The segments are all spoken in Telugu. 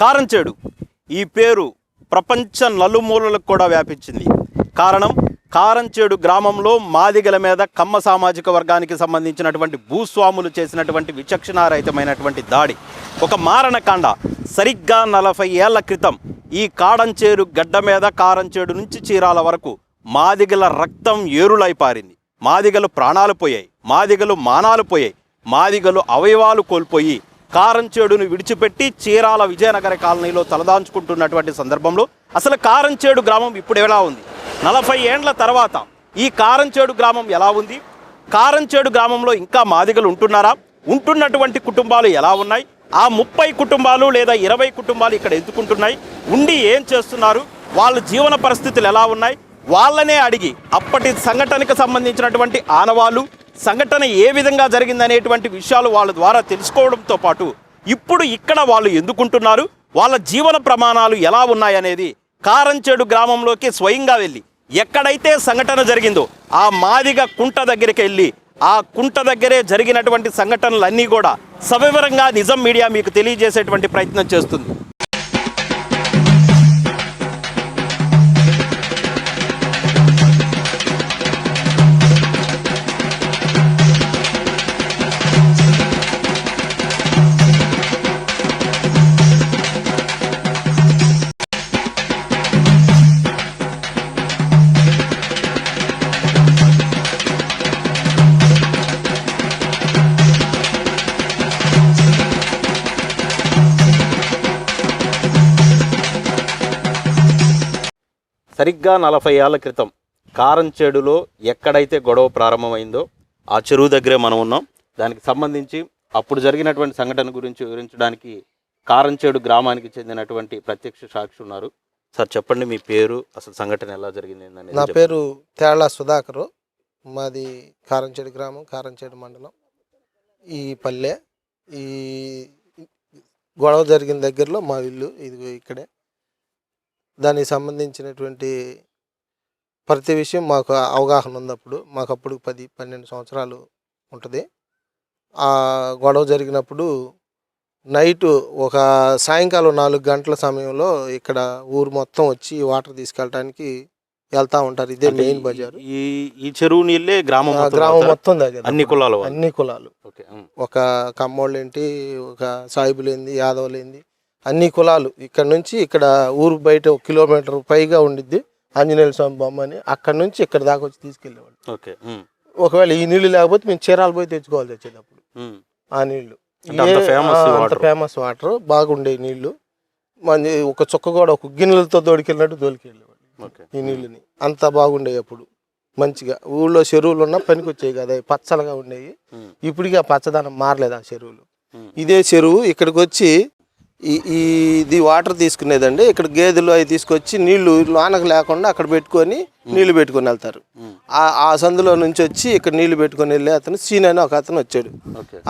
కారంచేడు ఈ పేరు ప్రపంచ నలుమూలలకు కూడా వ్యాపించింది. కారణం కారంచేడు గ్రామంలో మాదిగల మీద కమ్మ సామాజిక వర్గానికి సంబంధించినటువంటి భూస్వాములు చేసినటువంటి విచక్షణారహితమైనటువంటి దాడి. ఒక మారణకాండ. సరిగ్గా నలభై ఏళ్ళ క్రితం ఈ కాడంచేరు గడ్డ మీద కారంచేడు నుంచి చీరాల వరకు మాదిగల రక్తం ఏరులై పారింది. మాదిగలు ప్రాణాలు పోయాయి. మాదిగలు మానాలు పోయాయి. మాదిగలు అవయవాలు కోల్పోయి కారంచేడును విడిచిపెట్టి చీరాల విజయనగర కాలనీలో తలదాంచుకుంటున్నటువంటి సందర్భంలో అసలు కారంచేడు గ్రామం ఇప్పుడు ఎలా ఉంది? నలభై ఏండ్ల తర్వాత ఈ కారంచేడు గ్రామం ఎలా ఉంది? కారంచేడు గ్రామంలో ఇంకా మాదిగలు ఉంటున్నారా? ఉంటున్నటువంటి కుటుంబాలు ఎలా ఉన్నాయి? ఆ ముప్పై కుటుంబాలు లేదా ఇరవై కుటుంబాలు ఇక్కడ ఎందుకుంటున్నాయి ఉండి ఏం చేస్తున్నారు? వాళ్ళ జీవన పరిస్థితులు ఎలా ఉన్నాయి? వాళ్ళనే అడిగి అప్పటి సంఘటనకు సంబంధించినటువంటి ఆనవాళ్ళు సంఘటన ఏ విధంగా జరిగిందనేటువంటి విషయాలు వాళ్ళ ద్వారా తెలుసుకోవడంతో పాటు ఇప్పుడు ఇక్కడ వాళ్ళు ఎందుకుంటున్నారు? వాళ్ళ జీవన ప్రమాణాలు ఎలా ఉన్నాయనేది కారంచేడు గ్రామంలోకి స్వయంగా వెళ్ళి ఎక్కడైతే సంఘటన జరిగిందో ఆ మాదిగ కుంట దగ్గరికి వెళ్ళి ఆ కుంట దగ్గరే జరిగినటువంటి సంఘటనలన్నీ కూడా సవివరంగా నిజం మీడియా మీకు తెలియజేసేటువంటి ప్రయత్నం చేస్తుంది. సరిగ్గా నలభై ఏళ్ళ క్రితం కారంచేడులో ఎక్కడైతే గొడవ ప్రారంభమైందో ఆ చెరువు దగ్గరే మనం ఉన్నాం. దానికి సంబంధించి అప్పుడు జరిగినటువంటి సంఘటన గురించి వివరించడానికి కారంచేడు గ్రామానికి చెందినటువంటి ప్రత్యక్ష సాక్షి ఉన్నారు. సార్ చెప్పండి మీ పేరు అసలు సంఘటన ఎలా జరిగింది ఏందనేది నా. పేరు తేళ్ళ సుధాకరు. మాది కారంచేడు గ్రామం కారంచేడు మండలం. ఈ పల్లె ఈ గొడవ జరిగిన దగ్గరలో మా ఇల్లు ఇది ఇక్కడే. దానికి సంబంధించినటువంటి ప్రతి విషయం మాకు అవగాహన ఉంది అప్పుడు మాకు అప్పుడు పది పన్నెండు సంవత్సరాలు ఉంటుంది ఆ గొడవ జరిగినప్పుడు నైటు ఒక సాయంకాలం నాలుగు గంటల సమయంలో ఇక్కడ ఊరు మొత్తం వచ్చి వాటర్ తీసుకెళ్ళడానికి వెళ్తా ఉంటారు ఇదే మెయిన్ బజారు ఈ ఈ చెరువు నీళ్ళే గ్రామం గ్రామం? మొత్తం తాగేది అన్ని. కులాల అన్ని కులాలు. ఒక కమ్మోళ్ళేంటి ఒక సాయిబులేంది యాదవులేంది అన్ని కులాలు ఇక్కడ నుంచి ఇక్కడ ఊరు బయట ఒక కిలోమీటర్ పైగా ఉండిద్ది. ఆంజనేయ స్వామి బొమ్మ అని అక్కడ నుంచి ఇక్కడ దాకా వచ్చి తీసుకెళ్ళేవాళ్ళు. ఓకే. ఒకవేళ ఈ నీళ్ళు లేకపోతే మేము చీరాలు పోయి తెచ్చుకోవాలి వచ్చేటప్పుడు. ఉమ్. ఆ నీళ్ళు అంత. ఫేమస్ వాటర్ బాగుండే నీళ్ళు మన ఒక చుక్క కూడా ఒక గిన్నెలతో తోడుకెళ్ళినట్టు తోలికెళ్ళేవాళ్ళు ఓకే. ఈ నీళ్ళని. అంత బాగుండేవి అప్పుడు. మంచిగా. ఊళ్ళో చెరువులు ఉన్నా పనికి వచ్చేవి కదా పచ్చలుగా ఉండేవి. ఇప్పటికీ ఆ పచ్చదనం మారలేదు ఆ చెరువులు. ఇదే చెరువు ఇక్కడికి వచ్చి ఈ ఈ ఇది వాటర్ తీసుకునేదండి. ఇక్కడ గేదెలు అవి తీసుకొచ్చి నీళ్ళు లోనకు లేకుండా అక్కడ పెట్టుకొని నీళ్ళు పెట్టుకొని వెళ్తారు. ఆ ఆ సందులో నుంచి వచ్చి ఇక్కడ నీళ్ళు పెట్టుకొని వెళ్ళే అతను సీన్ అని ఒక అతను వచ్చాడు.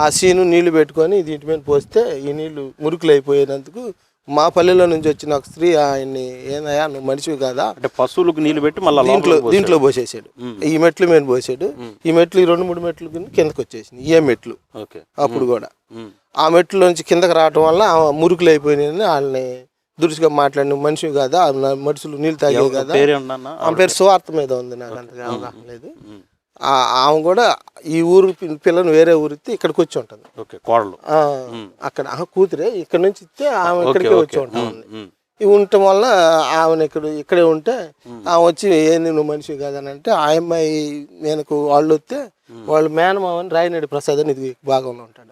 ఆ సీను నీళ్ళు పెట్టుకొని దీంట్ మీద పోస్తే ఈ నీళ్ళు మురుకులు అయిపోయినందుకు మా పల్లెలో నుంచి వచ్చిన ఒక స్త్రీ ఆయన్ని ఏనయ్యా నువ్వు మనిషివి కాదా? అంటే పశువులకు నీళ్ళు పెట్టి మళ్ళీ దీంట్లో దీంట్లో పోసేసాడు. ఈ మెట్లు మీద పోసాడు. ఈ మెట్లు ఈ రెండు మూడు మెట్లు కింద కిందకు వచ్చేసింది ఏ మెట్లు? ఓకే. అప్పుడు కూడా. ఆ మెట్లో నుంచి కిందకి రావటం వల్ల మురుకులు అయిపోయినాయని వాళ్ళని దురుసుగా మాట్లాడిన మనిషి కాదా? మనుషులు నీళ్ళు తాగేవి కదా? ఆమె పేరు స్వార్థ మీద ఉంది నాకు అంతగా అవగాహన లేదు. ఆ- ఆమె కూడా ఈ ఊరు పిల్లని వేరే ఊరు ఇస్తే ఇక్కడికి వచ్చి ఉంటుంది. ఓకే కోడలు. ఆ, అక్కడ ఆ కూతురే ఇక్కడ నుంచి ఇస్తే ఆమె ఇక్కడికే వచ్చి ఉంటా ఉంది ఉమ్. ఇవి ఉండటం వల్ల ఆమెను ఇక్కడ ఇక్కడే ఉంటే ఆమె వచ్చి ఏంది నువ్వు మనిషి కాదని అంటే ఆ అమ్మాయి నేనకు వాళ్ళు వస్తే వాళ్ళు మేనమావని రాయనడి ప్రసాద్ అని ఇది భాగంలో ఉంటాడు.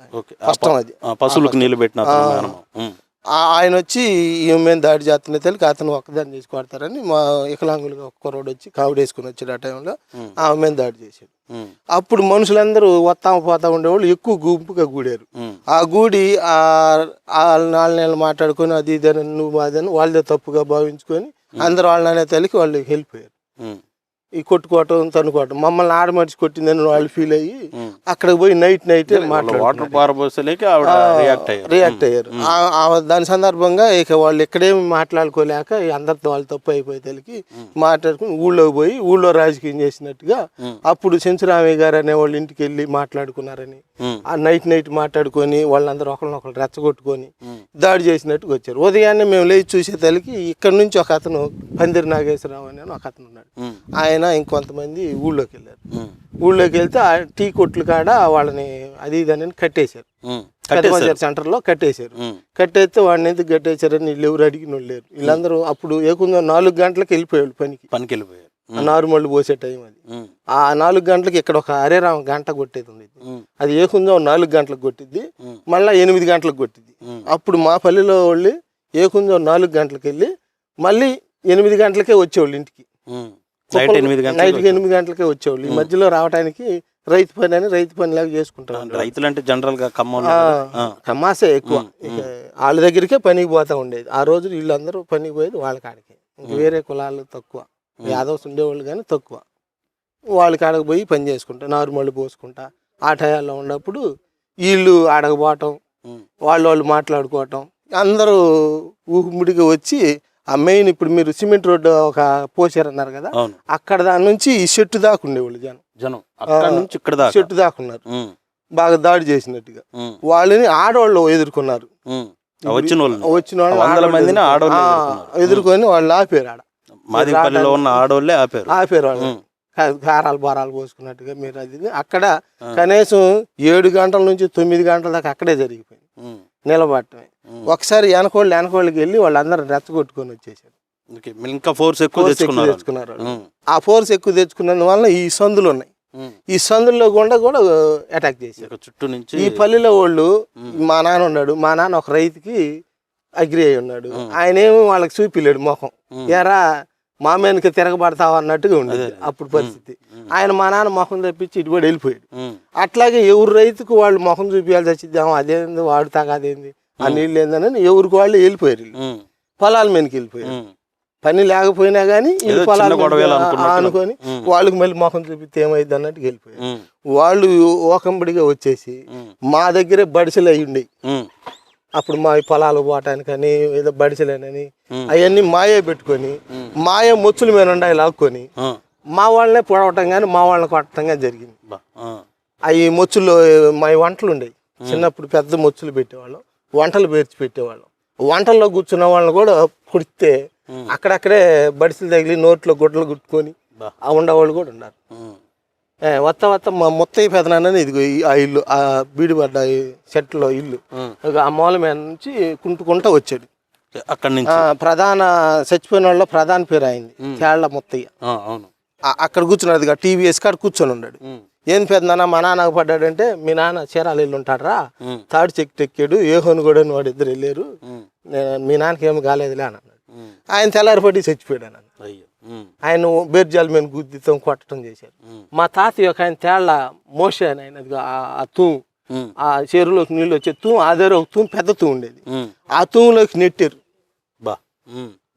కష్టం అది. పశువులకు నీళ్ళు పెట్టిన ఆయన వచ్చి ఈమె మీద దాడి చేస్తున్న తెలియక అతను ఒక్కదాన్ని చేసి కొడతారని మా వికలాంగులుగా ఒక్క కుర్రోడు వచ్చి కావిడి వేసుకుని వచ్చాడు ఆ టైంలో ఆమె మీద దాడి చేశాడు. అప్పుడు మనుషులందరూ వస్తా పోతా ఉండేవాళ్ళు ఎక్కువ గుంపుగా గూడారు. ఆ గూడి ఆ నాలుగు నెలలు మాట్లాడుకొని అది ఇదని నువ్వు అదని వాళ్ళదే తప్పుగా భావించుకొని అందరు వాళ్ళనే తల్లికి వాళ్ళు వెళ్ళిపోయారు. ఈ కొట్టుకోవటం తనుకోవటం మమ్మల్ని ఆడమడిచి కొట్టిందని వాళ్ళు ఫీల్ అయ్యి. అక్కడికి పోయి నైట్ నైట్ వాటర్ పారబోసలేక రియాక్ట్ అయ్యారు. రియాక్ట్ అయ్యారు. దాని సందర్భంగా ఇక వాళ్ళు ఎక్కడేమి మాట్లాడుకోలేక అందరితో వాళ్ళు తప్పు అయిపోయి తెలికి మాట్లాడుకుని ఊళ్ళోకి పోయి ఊళ్ళో రాజకీయం చేసినట్టుగా అప్పుడు సెంచురామయ్య గారు అనే వాళ్ళ ఇంటికి వెళ్ళి మాట్లాడుకున్నారని ఆ నైట్ నైట్ మాట్లాడుకొని వాళ్ళందరూ ఒకరినొకరు రెచ్చగొట్టుకొని దాడి చేసినట్టుగా వచ్చారు. ఉదయాన్నే మేము లేచి చూసే తల్లికి ఇక్కడ నుంచి ఒక అతను పందిరి నాగేశ్వరరావు అని ఒక అతను ఉన్నాడు. ఆయన ఇంకొంతమంది ఊళ్ళోకి వెళ్ళారు. ఊళ్ళోకి వెళ్తే ఆ టీ కొట్లు కాడ వాళ్ళని అది ఇది అని కట్టేశారు. కట్టేశారు. సెంటర్లో కట్టేశారు. కట్టేస్తే వాడిని ఎందుకు కట్టేశారని వీళ్ళు ఎవరు అడిగిన వాళ్ళు లేరు. వీళ్ళందరూ అప్పుడు ఏకుందో నాలుగు గంటలకు వెళ్ళిపోయాడు పనికి. పనికి వెళ్ళిపోయారు. నారుమళ్ళు పోసే టైం అది. ఆ నాలుగు గంటలకు ఇక్కడ ఒక హరేరామ గంట కొట్టేది ఉంది అది ఏకుందో నాలుగు గంటలకు కొట్టిద్ది మళ్ళీ ఎనిమిది గంటలకు కొట్టిద్ది. అప్పుడు మా పల్లెలో వాళ్ళు ఏకుందో నాలుగు గంటలకు వెళ్ళి మళ్ళీ ఎనిమిది గంటలకే వచ్చేవాళ్ళు ఇంటికి. నైట్ ఎనిమిది గంటలకు ఎనిమిది గంటలకే వచ్చేవాళ్ళు. ఈ మధ్యలో రావడానికి రైతు పని అని రైతు పని లాగా చేసుకుంటారు రైతులు అంటే జనరల్గా ఖమ్మం కమాసే ఎక్కువ. వాళ్ళ దగ్గరికే పనికి పోతా ఉండేది. ఆ రోజు వీళ్ళందరూ పనికి పోయేది వాళ్ళ కాడికి. ఇంక వేరే కులాలు తక్కువ. యాదవ్స్ ఉండేవాళ్ళు కానీ తక్కువ. వాళ్ళ కాడకు పోయి పని చేసుకుంటా నారుమళ్ళు పోసుకుంటా. ఆ టయాల్లో ఉన్నప్పుడు వీళ్ళు ఆడకపోవటం వాళ్ళు వాళ్ళు మాట్లాడుకోవటం అందరూ ఊహుముడిగా వచ్చి ఆ మెయిన్ ఇప్పుడు మీరు సిమెంట్ రోడ్డు ఒక పోసారన్నారు కదా అక్కడ దాని నుంచి ఈ చెట్టు దాకా ఉండేవాళ్ళు జనం. జనం. అక్కడ నుంచి ఇక్కడ దాకా. చెట్టు దాకా ఉన్నారు. బాగా దాడి చేసినట్టుగా. వాళ్ళని ఆడవాళ్ళు ఎదుర్కొన్నారు. వచ్చిన వాళ్ళు వచ్చిన ఎదుర్కొన్నారు. ఎదుర్కొని వాళ్ళు ఆపారు ఆడ. మాదిపల్లిలో ఉన్న ఆడోళ్ళే ఆపారు. ఆపారు వాళ్ళు. కారాలు బారాలు పోసుకున్నట్టుగా మీరు అది. అక్కడ కనీసం ఏడు గంటల నుంచి తొమ్మిది గంటల దాకా అక్కడే జరిగిపోయింది. నిలబడటమే. ఒకసారి వెనకోళ్ళు వెనకోళ్ళకి వెళ్ళి వాళ్ళందరూ రెచ్చగొట్టుకొని వచ్చేసారు ఇంకా ఫోర్స్ ఎక్కువ తెచ్చుకున్నారు ఆ ఫోర్స్ ఎక్కువ తెచ్చుకున్నందువల్ల ఈ సందులు ఉన్నాయి. ఈ సందుల్లో గుండా కూడా అటాక్ చేశారు. చుట్టూ నుంచి ఈ పల్లెలో వాళ్ళు మా నాన్న ఉన్నాడు. మా నాన్న ఒక రైతుకి అగ్రి అయి ఉన్నాడు. ఆయన ఏమో వాళ్ళకి చూపిలేడు మొఖం. ఎరా మామేనికి తిరగబడతావు అన్నట్టుగా ఉండేది అప్పుడు పరిస్థితి. ఆయన మా నాన్న మొఖం తప్పించి ఇటుబడి వెళ్ళిపోయాడు. ఉమ్, అట్లాగే ఎవరు రైతుకు వాళ్ళు మొఖం చూపించాల్సి వచ్చిద్దాం అదేంది వాడు తాగదేంది ఆ నీళ్ళు ఏందని ఎవరికి వాళ్ళు వెళ్ళిపోయారు పొలాల మీదకి వెళ్ళిపోయారు. పని లేకపోయినా కానీ పొలాల. అనుకొని. వాళ్ళకి మళ్ళీ మొఖం చూపిస్తే ఏమైంది అన్నట్టుగా వెళ్ళిపోయారు. వాళ్ళు ఓకంబడిగా వచ్చేసి మా దగ్గరే బడిసెలు అయి ఉండేవి ఉమ్, అప్పుడు మా పొలాలు పోవటానికని ఏదో బడిసెలేనని ఉమ్. అవన్నీ మాయే పెట్టుకొని మాయ ముచ్చుల మీద ఉండాలి లాక్కొని మా వాళ్ళనే పొడవటం కానీ మా వాళ్ళని కొట్టడం కానీ జరిగింది. అవి మొచ్చుల్లో మా వంటలు ఉండేవి చిన్నప్పుడు పెద్ద మొచ్చులు పెట్టేవాళ్ళం వంటలు పేర్చి పెట్టేవాళ్ళం. వంటల్లో కూర్చున్న వాళ్ళని కూడా పుడితే అక్కడక్కడే బడిసెలు తగిలి నోట్లో గుడ్డలు గుట్టుకొని ఉండేవాళ్ళు కూడా ఉన్నారు. వత్త వత్త మా ముత్తయ్య పెదనాన్నని ఇదిగో ఈ- ఆ ఇల్లు ఆ బీడిపడ్డ చెట్టులో ఇల్లు. ఆ మూల మీద నుంచి కుంటుకుంటా వచ్చాడు. అక్కడి నుంచి? ప్రధాన చచ్చిపోయిన వాళ్ళ ప్రధాన పేరు అయింది తేళ్ళ ముత్తయ్య. అవును. అక్కడ కూర్చున్నాడు టీవీఎస్ కాడ కూర్చొని ఉన్నాడు. ఏం పెద్దనాన్న మా నాన్నకు పడ్డాడంటే మీ నాన్న చీరాలు వెళ్ళి ఉంటాడరా తాడు చెక్కి ఎక్కాడు ఏ హోను కూడా వాడు ఇద్దరు వెళ్ళారు. మీ నాన్నకి ఏమి కాలేదులే అని అన్నాడు. ఆయన తెల్లారిపట్టి చచ్చిపోయాడు అని అన్నాడు. అయ్యో. ఆయన బేర్జాల మీద గుద్దితో కొట్టడం చేశారు మా తాతయ్య ఒక ఆయన తేళ్ళ మోసే అని ఆయన ఆ- ఉమ్, ఆ చెరువులోకి నీళ్ళు వచ్చే తూము ఆ దగ్గర ఒక తూము పెద్ద తూము ఉండేది. ఆ తూములోకి నెట్టారు. బా.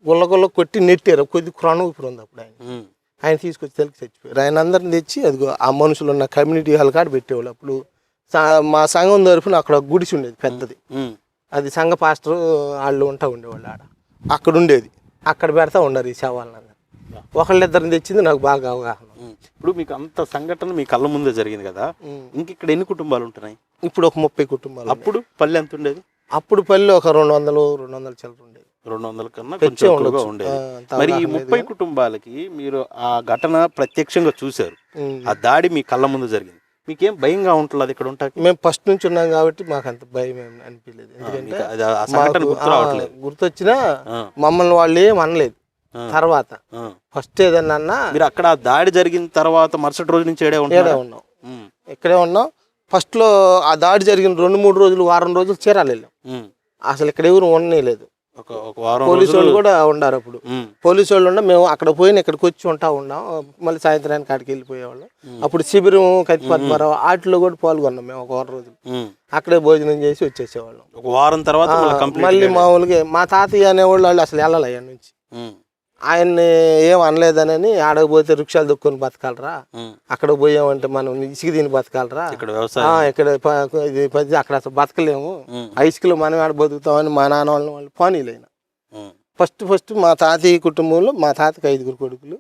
గుల్లగుల్ల కొట్టి నెట్టారు. కొద్ది క్రొణ ఊపిరి ఉంది అప్పుడు ఆయన. ఆయన తీసుకొచ్చి తెలికి చచ్చిపోయారు. ఆయన అందరిని తెచ్చి అదిగో ఆ మనుషులు ఉన్న కమ్యూనిటీ హాల్ కాడ పెట్టేవాళ్ళు. అప్పుడు మా సంఘం తరఫున అక్కడ గుడిసి ఉండేది పెద్దది. అది సంఘ పాస్టర్ వాళ్ళు ఉంటా ఉండేవాళ్ళు ఆడ. అక్కడ ఉండేది. అక్కడ పెడతా ఉండరు ఈ శవాలను ఒకళ్ళిద్దరిని తెచ్చింది నాకు బాగా అవగాహన. ఇప్పుడు మీకు అంత సంఘటన మీ కళ్ళ ముందే జరిగింది కదా. ఇంక ఇక్కడ ఎన్ని కుటుంబాలు ఉంటున్నాయి? ఇప్పుడు ఒక ముప్పై కుటుంబాలు. అప్పుడు పల్లె ఎంత ఉండేది? అప్పుడు పల్లె ఒక రెండు వందలు రెండు వందల చిల్లర ఉండేది. రెండు వందల కన్నా కొంచెం ఎక్కువగా. ఉండేది. మరి ఈ ముప్పై. కుటుంబాలకి మీరు ఆ ఘటన ప్రత్యక్షంగా చూశారు. ఆ దాడి మీ కళ్ళ ముందు జరిగింది. మీకేం భయంగా ఉంటుంది ఇక్కడ ఉంటాకి? మేము ఫస్ట్ నుంచి ఉన్నాం కాబట్టి మాకు అంత భయం ఏం అనిపించలేదు. ఎందుకంటే గుర్తొచ్చినా మమ్మల్ని వాళ్ళు ఏం అనలేదు. తర్వాత. ఫస్ట్ ఏదన్నా మీరు అక్కడ దాడి జరిగిన తర్వాత మరుసటి రోజు నుంచి ఏడే ఉన్నాం. ఇక్కడే ఉన్నాం. ఫస్ట్లో ఆ దాడి జరిగిన రెండు మూడు రోజులు వారం రోజులు చీరాలు వెళ్ళాం. అసలు ఇక్కడ ఎవరు ఉండలేదు పోలీసు వాళ్ళు కూడా ఉండారు అప్పుడు. పోలీసు వాళ్ళు ఉండ మేము అక్కడ పోయిన ఇక్కడికి వచ్చి ఉంటా ఉన్నాం. మళ్ళీ సాయంత్రానికి అక్కడికి వెళ్ళిపోయేవాళ్ళం. అప్పుడు శిబిరం కత్తి పద్మారావు వాటిలో కూడా పాల్గొన్నాం మేము ఒక వారం రోజులు. అక్కడే భోజనం చేసి వచ్చేసేవాళ్ళం. ఒక వారం తర్వాత మళ్ళీ మామూలుగా మా తాతయ్య అనేవాళ్ళు వాళ్ళు అసలు వెళ్ళాలి అయ్యా నుంచి. ఆయన్ని ఏం అనలేదనని ఆడకపోతే వృక్షాలు దొక్కుని బతకాలరా. అక్కడ పోయామంటే మనం ఇసుక తిని బతకాలరా. ఇక్కడ ఇది అక్కడ అసలు బతకలేము. ఐస్కిలో మనం ఆడ బతుకుతామని మా నాన్న వాళ్ళని వాళ్ళు పోనీలేను. ఫస్ట్ ఫస్ట్ మా తాతయ్య కుటుంబంలో మా తాతకి ఐదుగురు కొడుకులు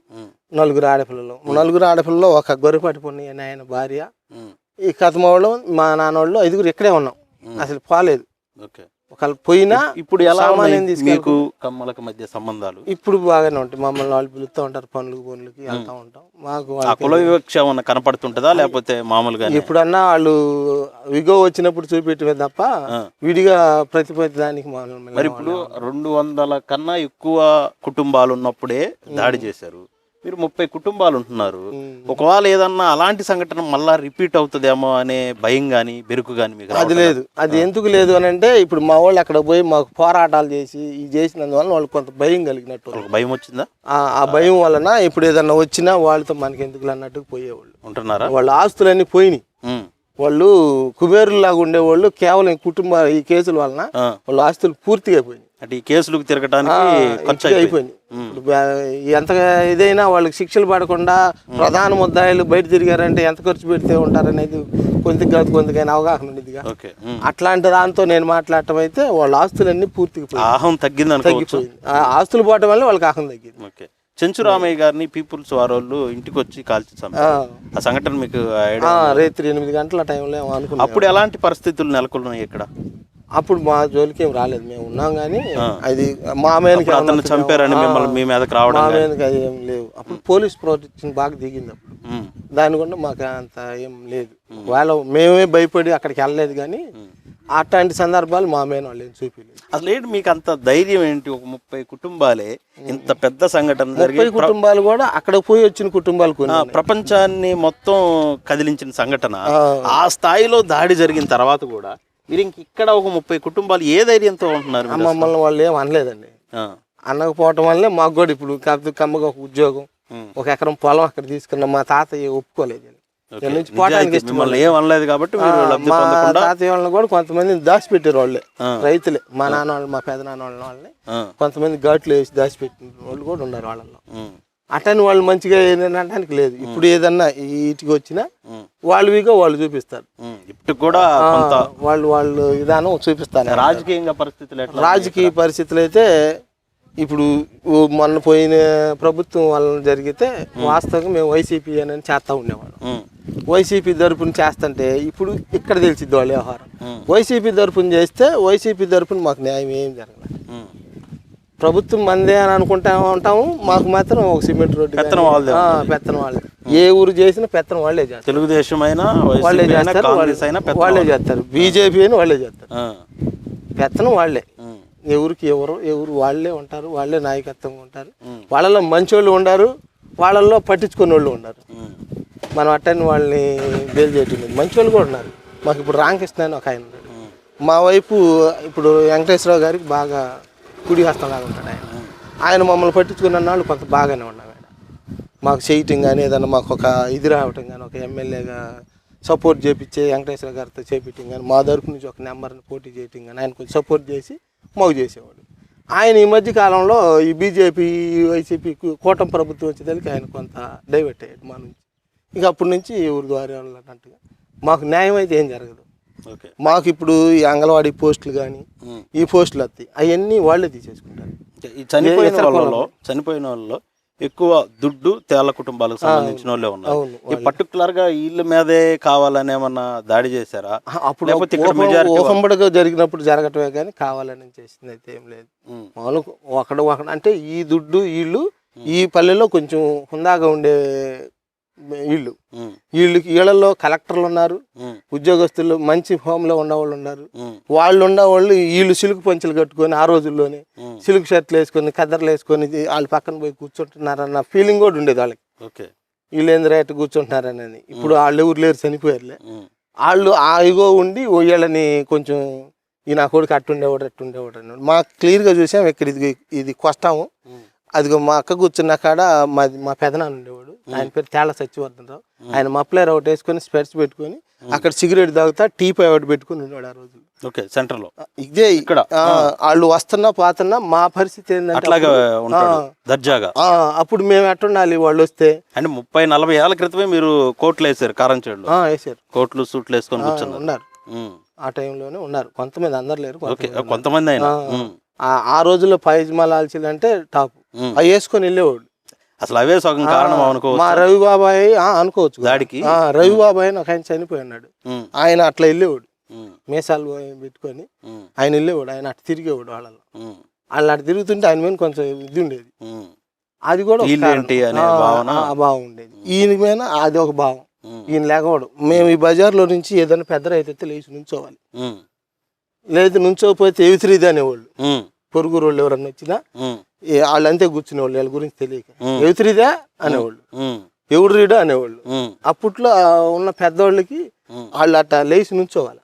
నలుగురు ఆడపిల్లలు. నలుగురు ఆడపిల్లలు ఒక గొర్రెపాటి పొన్ని అని ఆయన భార్య ఈ కథ మా వాళ్ళు మా నాన్న వాళ్ళు ఐదుగురు ఇక్కడే ఉన్నాం. అసలు పోలేదు. ఓకే. పోయినా ఇప్పుడు ఎలా మీకు కమ్మలకు మధ్య సంబంధాలు? ఇప్పుడు బాగానే ఉంటాయి. మమ్మల్ని వాళ్ళు పిలుస్తూ ఉంటారు పనులకు పనులకి వెళ్తూ ఉంటాం. మాకు కుల వివక్ష ఏమన్నా కనపడుతుంటుందా లేకపోతే మామూలుగా ఎప్పుడన్నా వాళ్ళు విగో వచ్చినప్పుడు చూపెట్టమే తప్ప. విడిగా ప్రతి ప్రతి దానికి మరి ఇప్పుడు రెండు వందల కన్నా ఎక్కువ కుటుంబాలు ఉన్నప్పుడే దాడి చేశారు. మీరు ముప్పై కుటుంబాలు ఉంటున్నారు. ఒకవేళ ఏదన్నా అలాంటి సంఘటన మళ్ళా రిపీట్ అవుతుందేమో అనే భయం కానీ బెరుకు కానీ మీకు అది? లేదు. అది ఎందుకు లేదు అని అంటే ఇప్పుడు మా వాళ్ళు అక్కడ పోయి మాకు పోరాటాలు చేసి ఇది చేసినందువల్ల వాళ్ళకి కొంత భయం కలిగినట్టు భయం వచ్చిందా? ఆ భయం వలన ఇప్పుడు ఏదన్నా వచ్చినా వాళ్ళతో మనకి ఎందుకు అన్నట్టు పోయేవాళ్ళు. ఉంటున్నారా? వాళ్ళ ఆస్తులన్నీ పోయినాయి. వాళ్ళు కుబేరులాగా ఉండేవాళ్ళు కేవలం కుటుంబ ఈ కేసుల వలన. వాళ్ళ ఆస్తులు పూర్తిగా పోయినాయి. అంటే ఈ కేసులకు తిరగటానికి ఖర్చు అయిపోయింది. ఎంత ఇదైనా వాళ్ళకి శిక్షలు పడకుండా ప్రధాన ముద్దాయిలు బయట తిరిగారంటే ఎంత ఖర్చు పెడితే ఉంటారనేది కొంత కాదు కొంతకైనా అవగాహన ఉండేదిగా. అట్లాంటి దాంతో నేను మాట్లాడటం అయితే వాళ్ళ ఆస్తులన్నీ పూర్తిగా ఆహం తగ్గింది తగ్గిపోయింది. ఆ ఆస్తులు పోవటం వల్ల వాళ్ళకి ఆహం తగ్గింది. ఓకే. చెంచు రామయ్య గారిని పీపుల్స్ వారోళ్ళు ఇంటికి వచ్చి కాల్చి ఆ. సంఘటన మీకు రాత్రి ఎనిమిది గంటల టైంలో ఏమో అనుకున్నాం అప్పుడు ఎలాంటి పరిస్థితులు నెలకొన్నాయి ఇక్కడ? అప్పుడు మా జోలికి ఏం రాలేదు. మేము ఉన్నాం కానీ అది మా మీదకి అతను చంపారని మిమ్మల్ని మీ మీదకి రావడం మా కానీ. మీదకి అది ఏం లేవు. అప్పుడు పోలీస్ ప్రొటెక్షన్ బాగా దిగింది అప్పుడు. దాని కూడా మాకు అంత ఏం లేదు. వాళ్ళ మేమే భయపడి అక్కడికి వెళ్ళలేదు కానీ అట్లాంటి సందర్భాలు మా మీద వాళ్ళు ఏం చూపించలేదు అసలు ఏంటి మీకు అంత ధైర్యం ఏంటి? ఒక ముప్పై కుటుంబాలే ఇంత పెద్ద సంఘటన ముప్పై కుటుంబాలు కూడా అక్కడ పోయి వచ్చిన కుటుంబాలు ప్రపంచాన్ని మొత్తం కదిలించిన సంఘటన. ఆ స్థాయిలో దాడి జరిగిన తర్వాత కూడా మీరు ఇంక ఇక్కడ ఒక ముప్పై కుటుంబాలు ఏ ధైర్యంతో ఉంటున్నారు మీరు అసలు? మమ్మల్ని వాళ్ళు ఏం అనలేదండి ఆ. అనకపోవటం వల్లే మాకు కూడా ఇప్పుడు కాకపోతే కమ్మగా ఒక ఉద్యోగం. ఒక ఎకరం పొలం అక్కడ తీసుకున్నాం మా తాతయ్య ఒప్పుకోలేదు ఓకే. ఇక్కడ నుంచి పోవటానికి నిజాయితీ ఇష్టం మిమ్మల్ని ఏం అనలేదు కాబట్టి మీరు లబ్ధి మా పొందకుండా తాతయ్య వాళ్ళని కూడా కొంతమంది దాచిపెట్టారు వాళ్ళే ఆ. రైతులే మా నాన్న వాళ్ళు మా పెద్ద నాన్న వాళ్ళ వాళ్ళని ఆ. కొంతమంది ఘాట్లు వేసి దాచిపెట్టిన వాళ్ళు కూడా ఉన్నారు వాళ్ళలో ఉమ్. అటని వాళ్ళు మంచిగా అనడానికి లేదు ఇప్పుడు ఏదన్నా వీటికి వచ్చినా. వాళ్ళు వీగా వాళ్ళు చూపిస్తారు. ఇప్పుడు కూడా వాళ్ళు వాళ్ళు విధానం చూపిస్తారు రాజకీయంగా పరిస్థితులు రాజకీయ పరిస్థితులు అయితే ఇప్పుడు మొన్న పోయిన ప్రభుత్వం వలన జరిగితే వాస్తవంగా మేము వైసీపీ అని చేస్తా ఉండేవాళ్ళం. వైసీపీ తరపున చేస్తుంటే ఇప్పుడు ఇక్కడ తెలిసిద్ది వాళ్ళ వ్యవహారం. వైసీపీ తరపున చేస్తే వైసీపీ తరపున మాకు న్యాయం ఏం జరగలేదు. ప్రభుత్వం మందే అని అనుకుంటా ఉంటాము. మాకు మాత్రం ఒక సిమెంట్ రోడ్డు పెత్తనం వాళ్ళదే ఆ, పెత్తనం వాళ్ళే. ఏ ఊరు చేసినా పెత్తనం వాళ్ళే చేస్తారు. తెలుగుదేశం అయినా వాళ్ళే చేస్తారు వాళ్ళే చేస్తారు. బీజేపీ అని వాళ్ళే చేస్తారు. పెత్తనం వాళ్ళే. ఎవరికి ఎవరు ఎవరు వాళ్ళే ఉంటారు వాళ్ళే నాయకత్వంగా ఉంటారు. వాళ్ళలో మంచోళ్ళు ఉండారు వాళ్ళల్లో పట్టించుకునే వాళ్ళు ఉన్నారు. మనం అట్టని వాళ్ళని బేలు చేయటం లేదు. మంచోళ్ళు కూడా ఉన్నారు. మాకు ఇప్పుడు రామకృష్ణ అని ఒక ఆయన. మా వైపు ఇప్పుడు వెంకటేశ్వరరావు గారికి బాగా కుడి హస్తంలాగా ఉంటాడు ఆయన. ఆయన మమ్మల్ని పట్టించుకున్న వాళ్ళు కొంత బాగానే ఉన్నాం ఆయన. మాకు చేయటం కానీ ఏదన్నా మాకు ఒక ఇది రావటం కానీ ఒక ఎమ్మెల్యేగా సపోర్ట్ చేపించే వెంకటేశ్వర గారితో చేపించడం కానీ మా తరపు నుంచి ఒక నెంబర్ని పోటీ చేయటం కానీ ఆయన కొంచెం సపోర్ట్ చేసి మాకు చేసేవాడు. ఆయన ఈ మధ్య కాలంలో ఈ బీజేపీ వైసీపీ కూటమి ప్రభుత్వం వచ్చేదానికి ఆయన కొంత డైవర్ట్ అయ్యాడు మా నుంచి. ఇక అప్పటి నుంచి ఊరి ద్వారా అన్నట్టుగా మాకు న్యాయం అయితే ఏం జరగదు. మాకు ఇప్పుడు ఈ అంగన్వాడీ పోస్టులు కానీ. ఈ పోస్టులు వస్తాయి అవన్నీ వాళ్ళే తీసేసుకుంటారు. ఈ చనిపోయిన వాళ్ళలో చనిపోయిన వాళ్ళలో ఎక్కువ దుడ్డు తేళ్ళ కుటుంబాలకు సంబంధించిన వాళ్ళే ఉన్నారు. ఈ పర్టికులర్గా వీళ్ళ మీదే కావాలని ఏమన్నా దాడి చేశారా? అప్పుడు ఊహంబడిగా జరిగినప్పుడు జరగటమే కానీ కావాలని చేసింది అయితే ఏం లేదు. ఉమ్. మామూలు ఒకడ ఒకడ అంటే ఈ దుడ్డు వీళ్ళు ఈ పల్లెలో కొంచెం హుందాగా ఉండే వీళ్ళు. వీళ్ళకి వీళ్ళల్లో కలెక్టర్లు ఉన్నారు. ఉద్యోగస్తులు మంచి హోమ్లో ఉన్నవాళ్ళు ఉన్నారు. వాళ్ళు ఉన్నవాళ్ళు వీళ్ళు సిలుకు పంచులు కట్టుకొని ఆ రోజుల్లోనే. సిలుకు షర్ట్లు వేసుకొని కద్దర్లు వేసుకొని వాళ్ళ పక్కన పోయి కూర్చుంటున్నారన్న ఫీలింగ్ కూడా ఉండేది వాళ్ళకి ఓకే వీళ్ళు ఏంది రేటు కూర్చుంటున్నారని ఇప్పుడు వాళ్ళు ఎవరు లేరు చనిపోయారులే. వాళ్ళు ఆ ఇగో ఉండి ఓ వీళ్ళని కొంచెం ఈ నా కొడుకు అట్టుండేవాడు అట్టుండేవాడు అని మాకు క్లియర్గా చూసాం ఇక్కడ ఇది ఇది కొస్తాము. అదిగో మా అక్క కూర్చున్న కాడ మాది మా పెదనాన్న ఉండేవాడు. ఆయన పేరు తేళ్ళ సత్యవర్ధనరావు. ఆయన మప్లర్ ఒకటి వేసుకొని స్పెట్స్ పెట్టుకొని అక్కడ సిగరెట్ తాగుతా టీ పై ఒకటి పెట్టుకుని ఉన్నాడు ఆ రోజు. ఓకే సెంటర్లో ఇదే ఇక్కడ? వాళ్ళు వస్తున్నా పోతున్నా మా పరిస్థితి ఏంటంటే అప్పుడు- మేము ఎట్టుండాలి వాళ్ళు వస్తే? అంటే ముప్పై నలభై ఏళ్ళ క్రితమే మీరు కోట్లు వేసారు కారంచేడులో. ఆ, వేసారు. కోట్లు సూట్లు వేసుకొని ఉన్నారు. ఆ టైంలోనే ఉన్నారు. కొంతమంది అందరు లేరు కొంతమంది అయినా. ఆ, రోజుల్లో పైజ్మా లాల్చీలు అంటే టాప్. అవి వేసుకొని వెళ్ళేవాడు. అసలు అవే సగం కారణం మా అనుకోవచ్చు. రవి బాబాయ్ ఆ, అనుకోవచ్చు. దాడికి? రవి బాబాయ్ అని ఒక ఆయన చనిపోయి ఉన్నాడు. ఉమ్, ఆయన అట్లా వెళ్ళేవాడు. మీసాలు పెట్టుకొని ఆయన వెళ్ళేవాడు. ఆయన అట్లా తిరిగేవాడు వాళ్ళలో. వాళ్ళు అట్లా తిరుగుతుంటే ఆయన మీద కొంచెం ఇది ఉండేది. అది కూడా ఉండేది. ఈయన మీద అది ఒక భావం. ఈయన లేకపోవడం. మేము ఈ బజార్లో నుంచి ఏదైనా పెద్ద రైతు లేచి నుంచోవాలి. లేదు నుంచోకపోతే ఎవితిరిది అనేవాళ్ళు. పొరుగు వాళ్ళు ఎవరన్నా వచ్చినా ఉమ్, ఏ వాళ్ళు వాళ్ళ గురించి తెలియక. ఉమ్. ఎవితిరిదా అనేవాళ్ళు. ఉమ్, ఎవడు రీడా అనేవాళ్ళు అప్పట్లో ఉన్న పెద్దవాళ్ళకి వాళ్ళు అట్లా లేచి నుంచోవాలి.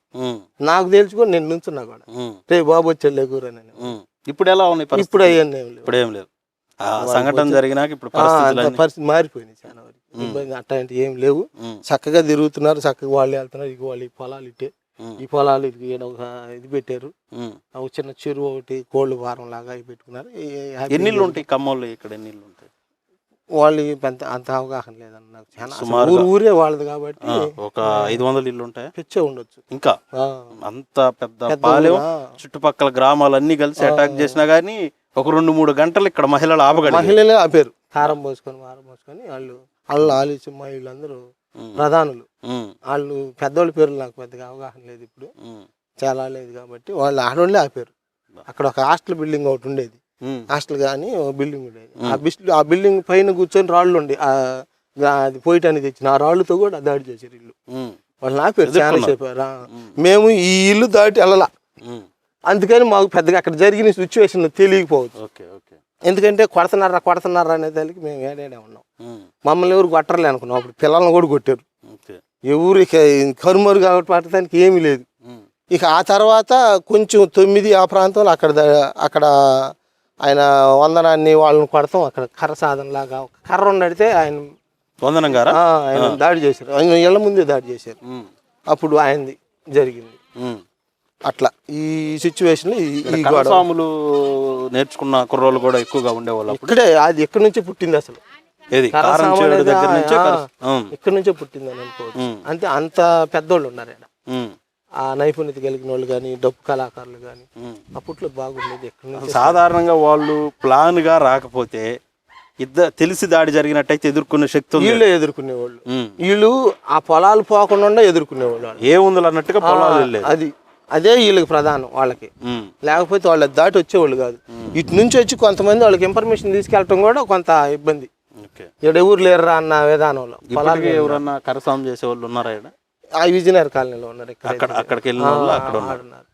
నాకు తెలుసుకొని నేను నుంచున్నా కూడా. రే బాబు వచ్చాడు లేకూరని ఉమ్. ఇప్పుడు ఎలా ఉన్నాయి ఇప్పుడు లేవు. ఇప్పుడు ఏం లేదు ఆ సంఘటన జరిగినాక ఇప్పుడు పరిస్థితి మారిపోయినాయి చాలా వరకు. అట్లాంటివి ఏం లేవు. చక్కగా తిరుగుతున్నారు చక్కగా వాళ్ళు వెళ్తున్నారు ఇక వాళ్ళు పొలాలు ఇట్టే. ఈ పొలాలు ఇది ఒక ఇది పెట్టారు. ఒక చిన్న చెరువు ఒకటి కోళ్ళు ఫారం లాగా అవి పెట్టుకున్నారు. ఈ- ఈ హ్యాపీ ఎన్ని ఇళ్ళు ఉంటాయి ఖమ్మంలో ఇక్కడ ఎన్ని ఇళ్ళు ఉంటాయి వాళ్ళు పెద్ద అంత అవగాహన లేదన్న నాకు చాలా. ఊరు ఊరే వాళ్ళది కాబట్టి ఒక ఐదు వందల ఇళ్ళు ఉంటాయా పిచ్చే ఉండొచ్చు. ఇంకా? అంత పెద్ద పాలెం? చుట్టుపక్కల గ్రామాలన్నీ కలిసి అటాక్ చేసినా గానీ ఒక రెండు మూడు గంటలు ఇక్కడ మహిళలు ఆపగలిగారు. మహిళలే ఆపారు. కారం పోసుకొని వారం పోసుకొని వాళ్ళు వాళ్ళు ఆలోచన వీళ్ళందరూ ఉమ్, ప్రధానులు. వాళ్ళు పెద్దోళ్ళ పేర్లు నాకు పెద్దగా అవగాహన లేదు ఇప్పుడు. చాలా లేదు కాబట్టి వాళ్ళు ఆడవాళ్ళే ఆపారు. అక్కడ ఒక హాస్టల్ బిల్డింగ్ ఒకటి ఉండేది. హాస్టల్ కానీ బిల్డింగ్ ఉండేది. ఆ బిస్ ఆ బిల్డింగ్ పైన కూర్చొని రాళ్ళు ఉండి అది పోయటానికి తెచ్చిన ఆ రాళ్ళతో కూడా దాడి చేశారు ఇల్లు. వాళ్ళు ఆపారు చాలా. చెప్పారు. మేము. ఈ ఇల్లు దాటి వెళ్ళలా. అందుకని మాకు పెద్దగా అక్కడ జరిగిన సిచ్యువేషన్ తెలియకపోవచ్చు. ఎందుకంటే కొడుతున్నారా కొడుతున్నారా అనే దానికి మేము ఏడేడే ఉన్నాం. మమ్మల్ని ఎవరు కొట్టరలే అనుకున్నాం. అప్పుడు పిల్లల్ని కూడా కొట్టారు. ఎవరు ఇక కరుమరు కాబట్టి పట్టడానికి ఏమీ లేదు. ఇక ఆ తర్వాత కొంచెం తొమ్మిది ఆ ప్రాంతంలో అక్కడ అక్కడ ఆయన వందనాన్ని వాళ్ళని కొడతాం. అక్కడ కర్ర సాధన లాగా కర్ర ఉండడితే ఆయన వందనం గారా? ఆయన దాడి చేశారు. ఆయన ఇళ్ళ ముందే దాడి చేశారు. అప్పుడు ఆయనది జరిగింది. అట్లా ఈ సిచ్యువేషన్ ఈ ఈ గొడవ. కనసాములు నేర్చుకున్న కుర్రోళ్ళు కూడా ఎక్కువగా ఉండేవాళ్ళు ఇక్కడే అది ఎక్కడి నుంచే పుట్టింది అసలు. ఏది? కారం చేడు దగ్గర నుంచే ఇక్కడి నుంచే పుట్టింది అని అనుకోవచ్చు. అంతే అంత పెద్దోళ్ళు ఉన్నారు ఇక్కడ ఆ నైపుణ్యత కలిగిన వాళ్ళు కానీ డప్పు కళాకారులు కానీ. అప్పట్లో బాగుండేది ఎక్కడి సాధారణంగా వాళ్ళు ప్లాన్గా రాకపోతే ఇద్దరు తెలిసి దాడి జరిగినట్టయితే ఎదుర్కొనే శక్తి ఉంది. వీళ్ళే ఎదుర్కొనేవాళ్ళు. వీళ్ళు ఆ పొలాలు పోకుండా ఎదుర్కొనేవాళ్ళు వాళ్ళు. ఏముంది అన్నట్టుగా పొలాలు అది అదే వీళ్ళకి ప్రధానం వాళ్ళకి. లేకపోతే వాళ్ళు దాటి వచ్చేవాళ్ళు కాదు. ఇటు నుంచి వచ్చి కొంతమంది వాళ్ళకి ఇన్ఫర్మేషన్ తీసుకెళ్ళటం కూడా కొంత ఇబ్బంది. ఇక్కడ ఎవరు లేరురా అన్న విధానంలో పొలాలు ఎవరన్నా కరసాం చేసే వాళ్ళు ఉన్నారా ఈడ? ఆ విజయనగర్ కాలనీలో ఉన్నారు ఇక్కడ. అక్కడ అక్కడికి వెళ్ళిన వాళ్ళు అక్కడ ఉన్నారు.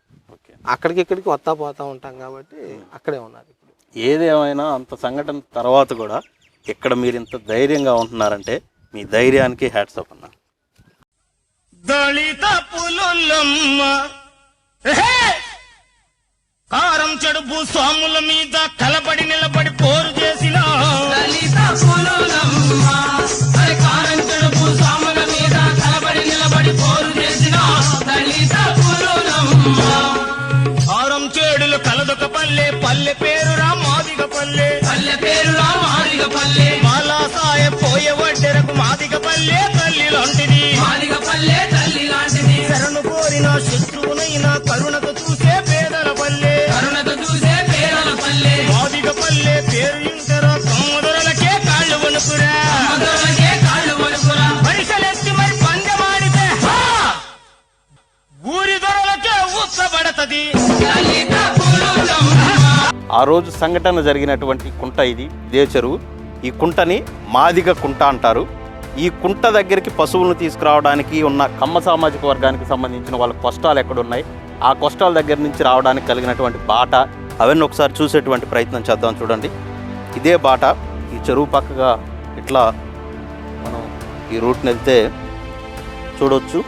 అక్కడికి ఇక్కడికి వస్తా పోతా ఉంటాం కాబట్టి అక్కడే ఉన్నారు ఇప్పుడు. ఏదేమైనా అంత సంఘటన తర్వాత కూడా ఇక్కడ మీరు ఇంత ధైర్యంగా ఉంటున్నారంటే మీ ధైర్యానికి హ్యాట్స్ అప్ అన్న. దళిత పులులమ్మ! కారం చెడు భూస్వాముల మీద కలబడి నిలబడి పోరు చేసిన పల్లె పల్లె పేరు మాదిగ పల్లె పల్లె పేరు మాదిగ పల్లె మాలా సాయ పోయే వడ్డెరకు మాదిగ పల్లె తల్లి లాంటిది. మాదిగ పల్లె తల్లి లాంటిది. శరణు కోరిన ఉత్సబడతది ఆ రోజు సంఘటన జరిగినటువంటి కుంట ఇది ఇదే చెరువు. ఈ కుంటని మాదిగ కుంట అంటారు. ఈ కుంట దగ్గరికి పశువులను తీసుకురావడానికి ఉన్న కమ్మ సామాజిక వర్గానికి సంబంధించిన వాళ్ళ కష్టాలు ఎక్కడున్నాయి ఆ కష్టాల దగ్గర నుంచి రావడానికి కలిగినటువంటి బాట అవన్నీ ఒకసారి చూసేటువంటి ప్రయత్నం చేద్దాం చూడండి. ఇదే బాట ఈ చెరువు పక్కగా ఇట్లా మనం ఈ రూట్ని వెళ్తే చూడొచ్చు.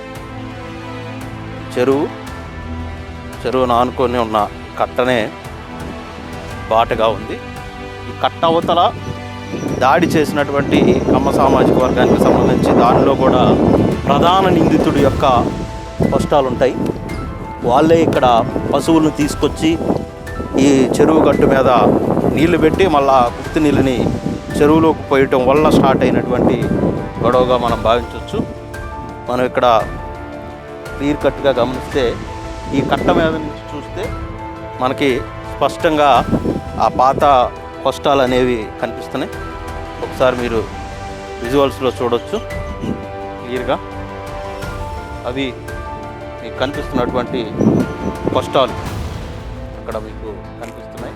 చెరువు చెరువును ఆనుకొని ఉన్న కట్టనే బాటగా ఉంది. ఈ కట్ట అవతల దాడి చేసినటువంటి కమ్మ సామాజిక వర్గానికి సంబంధించి దానిలో కూడా ప్రధాన నిందితుడి యొక్క కష్టాలు ఉంటాయి వాళ్ళే ఇక్కడ పశువులను తీసుకొచ్చి ఈ చెరువు గట్టు మీద నీళ్ళు పెట్టి మళ్ళా కుర్తి నీళ్ళని చెరువులోకి పోయటం వల్ల స్టార్ట్ అయినటువంటి గొడవగా మనం భావించవచ్చు మనం ఇక్కడ క్లియర్ కట్గా గమనిస్తే ఈ కట్ట మీద నుంచి చూస్తే మనకి స్పష్టంగా ఆ పాత కష్టాలు అనేవి కనిపిస్తున్నాయి. ఒకసారి మీరు విజువల్స్లో చూడొచ్చు. క్లియర్గా అవి మీకు కనిపిస్తున్నటువంటి కష్టాలు అక్కడ మీకు కనిపిస్తున్నాయి.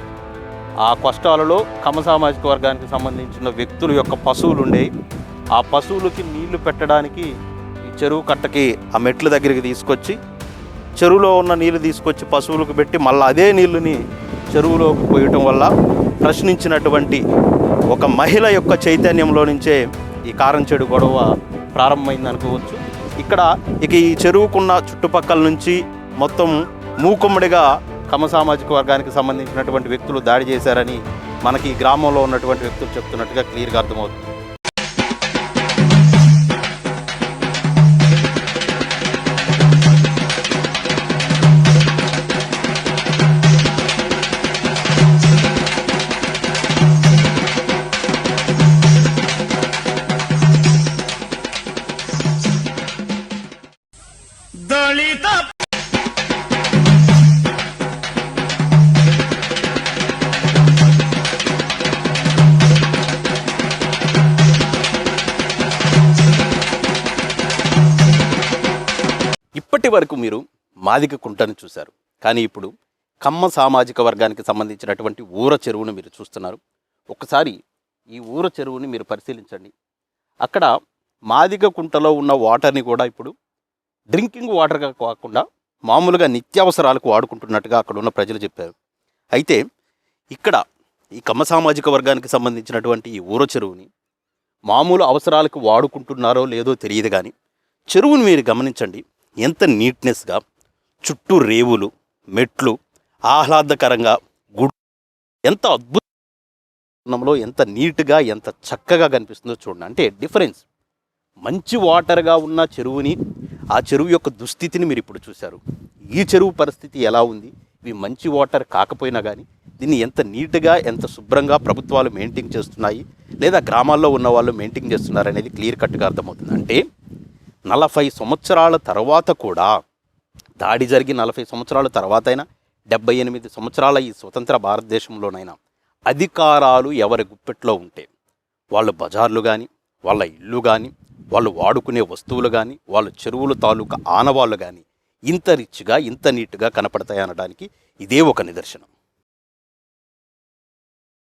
ఆ కష్టాలలో కమ సామాజిక వర్గానికి సంబంధించిన వ్యక్తుల యొక్క పశువులు ఉండేవి. ఆ పశువులకి నీళ్ళు పెట్టడానికి ఈ చెరువు కట్టకి ఆ మెట్ల దగ్గరికి తీసుకొచ్చి చెరువులో ఉన్న నీళ్ళు తీసుకొచ్చి పశువులకు పెట్టి మళ్ళీ అదే నీళ్ళని చెరువులోకి పోయటం వల్ల ప్రశ్నించినటువంటి ఒక మహిళ యొక్క చైతన్యంలో నుంచే ఈ కారం చెడు గొడవ ప్రారంభమైంది అనుకోవచ్చు. ఇక్కడ ఇక ఈ చెరువుకున్న చుట్టుపక్కల నుంచి మొత్తం మూకుమ్మడిగా కమ సామాజిక వర్గానికి సంబంధించినటువంటి వ్యక్తులు దాడి చేశారని మనకి ఈ గ్రామంలో ఉన్నటువంటి వ్యక్తులు చెప్తున్నట్టుగా క్లియర్గా అర్థమవుతుంది. ఇప్పటి వరకు మీరు మాదిక కుంటను చూశారు. కానీ ఇప్పుడు కమ్మ సామాజిక వర్గానికి సంబంధించినటువంటి ఊర చెరువును మీరు చూస్తున్నారు. ఒకసారి ఈ ఊర చెరువుని మీరు పరిశీలించండి. అక్కడ మాదిక కుంటలో ఉన్న వాటర్ని కూడా ఇప్పుడు డ్రింకింగ్ వాటర్గా కాకుండా మామూలుగా నిత్యావసరాలకు వాడుకుంటున్నట్టుగా అక్కడ ఉన్న ప్రజలు చెప్పారు. అయితే ఇక్కడ ఈ కమ్మ సామాజిక వర్గానికి సంబంధించినటువంటి ఈ ఊర చెరువుని మామూలు అవసరాలకు వాడుకుంటున్నారో లేదో తెలియదు కానీ చెరువుని మీరు గమనించండి. ఎంత నీట్నెస్గా చుట్టూ రేవులు మెట్లు ఆహ్లాదకరంగా గుడ్ ఎంత అద్భుతంలో ఎంత నీట్గా ఎంత చక్కగా కనిపిస్తుందో చూడండి. అంటే డిఫరెన్స్. మంచి వాటర్గా ఉన్న చెరువుని ఆ చెరువు యొక్క దుస్థితిని మీరు ఇప్పుడు చూశారు. ఈ చెరువు పరిస్థితి ఎలా ఉంది? ఇవి మంచి వాటర్ కాకపోయినా కానీ దీన్ని ఎంత నీట్గా ఎంత శుభ్రంగా ప్రభుత్వాలు మెయింటైన్ చేస్తున్నాయి లేదా గ్రామాల్లో ఉన్న వాళ్ళు మెయింటైన్ చేస్తున్నారు అనేది క్లియర్ కట్గా అర్థమవుతుంది. అంటే నలభై సంవత్సరాల తర్వాత కూడా దాడి జరిగి నలభై సంవత్సరాల తర్వాత అయినా డెబ్బై ఎనిమిది సంవత్సరాల ఈ స్వతంత్ర భారతదేశంలోనైనా అధికారాలు ఎవరి గుప్పెట్లో ఉంటే వాళ్ళ బజార్లు కానీ వాళ్ళ ఇల్లు కానీ వాళ్ళు వాడుకునే వస్తువులు కానీ వాళ్ళ చెరువుల తాలూకా ఆనవాళ్ళు కానీ ఇంత రిచ్గా ఇంత నీట్గా కనపడతాయి అనడానికి ఇదే ఒక నిదర్శనం.